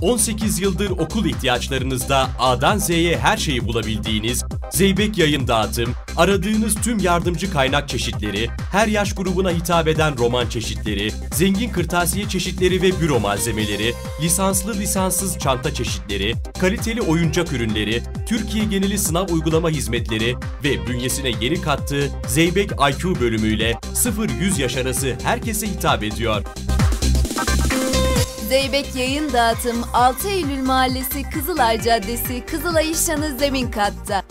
18 yıldır okul ihtiyaçlarınızda A'dan Z'ye her şeyi bulabildiğiniz Zeybek Yayın Dağıtım, aradığınız tüm yardımcı kaynak çeşitleri, her yaş grubuna hitap eden roman çeşitleri, zengin kırtasiye çeşitleri ve büro malzemeleri, lisanslı lisanssız çanta çeşitleri, kaliteli oyuncak ürünleri, Türkiye geneli sınav uygulama hizmetleri ve bünyesine yeni kattığı Zeybek IQ bölümüyle 0-100 yaş arası herkese hitap ediyor. Zeybek Yayın Dağıtım 6 Eylül Mahallesi Kızılay Caddesi Kızılay İşhanı Zemin Katta.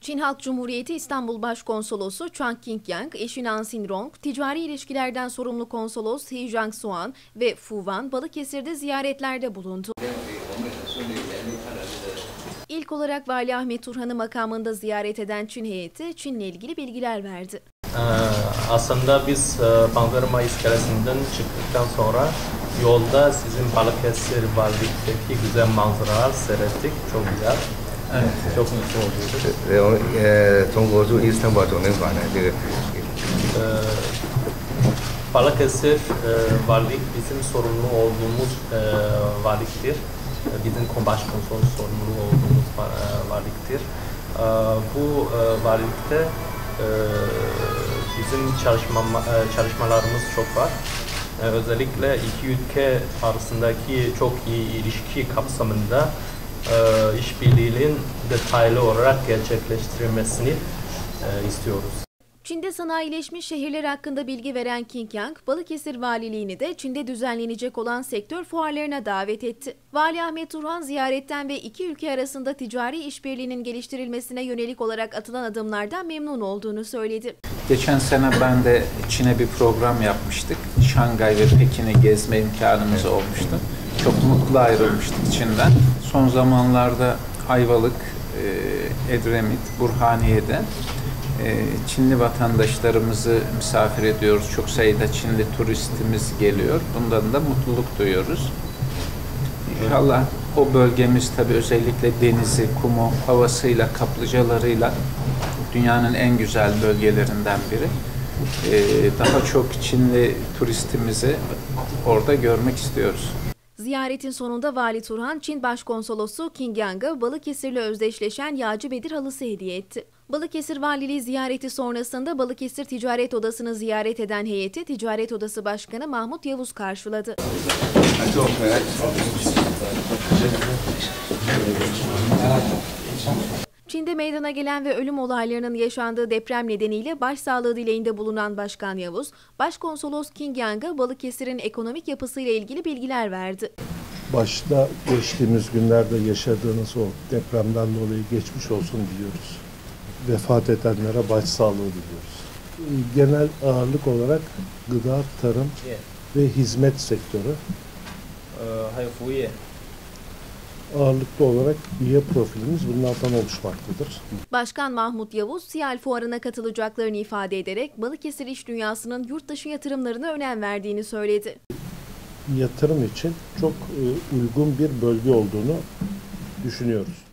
Çin Halk Cumhuriyeti İstanbul Başkonsolosu Chuang Qingyang, eşi Nansin Rong, ticari ilişkilerden sorumlu konsolos He Jiangsuan ve Fu Wan Balıkesir'de ziyaretlerde bulundu. İlk olarak Vali Ahmet Turhan'ı makamında ziyaret eden Çin heyeti Çin'le ilgili bilgiler verdi. Ee, aslında biz e, Bandırma iskelesinden çıktıktan sonra yolda sizin Balıkesir Valilik'teki güzel manzaralar seyrettik. Çok güzel. Evet. Çok mutlu oluyoruz. 然后呃，从我驻伊斯坦堡总领馆呢，这个 Ee, Balıkesir e, valilik bizim sorumlu olduğumuz e, valiktir. E, Bizim başkonsolos sorumlu olduğumuz va- e, valiktir. E, bu e, valilikte e, bizim çalışma, e, çalışmalarımız çok var. E, özellikle iki ülke arasındaki çok iyi ilişki kapsamında e, işbirliğinin detaylı olarak gerçekleştirilmesini e, istiyoruz. Çin'de sanayileşmiş şehirler hakkında bilgi veren Qingyang, Balıkesir Valiliğini de Çin'de düzenlenecek olan sektör fuarlarına davet etti. Vali Ahmet Turhan ziyaretten ve iki ülke arasında ticari işbirliğinin geliştirilmesine yönelik olarak atılan adımlardan memnun olduğunu söyledi. Geçen sene ben de Çin'e bir program yapmıştık. Şangay ve Pekin'i gezme imkanımız olmuştu. Çok mutlu ayrılmıştık Çin'den. Son zamanlarda Ayvalık, e, Edremit, Burhaniye'de Çinli vatandaşlarımızı misafir ediyoruz. Çok sayıda Çinli turistimiz geliyor. Bundan da mutluluk duyuyoruz. İnşallah o bölgemiz tabii özellikle denizi, kumu, havasıyla, kaplıcalarıyla dünyanın en güzel bölgelerinden biri. Ee, daha çok Çinli turistimizi orada görmek istiyoruz. Ziyaretin sonunda Vali Turhan, Çin Başkonsolosu Qingyang'a Balıkesir'le özdeşleşen Yağcı Bedir halısı hediye etti. Balıkesir Valiliği ziyareti sonrasında Balıkesir Ticaret Odası'nı ziyaret eden heyeti Ticaret Odası Başkanı Mahmut Yavuz karşıladı. Çin'de meydana gelen ve ölüm olaylarının yaşandığı deprem nedeniyle başsağlığı dileğinde bulunan Başkan Yavuz, Başkonsolos Qingyang'a Balıkesir'in ekonomik yapısıyla ilgili bilgiler verdi. başta geçtiğimiz günlerde yaşadığınız o depremden dolayı geçmiş olsun diliyoruz vefat edenlere başsağlığı diliyoruz. Genel ağırlık olarak gıda, tarım ve hizmet sektörü ağırlıklı olarak üye profilimiz bunlardan oluşmaktadır. Başkan Mahmut Yavuz, Siyal Fuarı'na katılacaklarını ifade ederek Balıkesir iş dünyasının yurt dışı yatırımlarına önem verdiğini söyledi. Yatırım için çok e, uygun bir bölge olduğunu düşünüyoruz.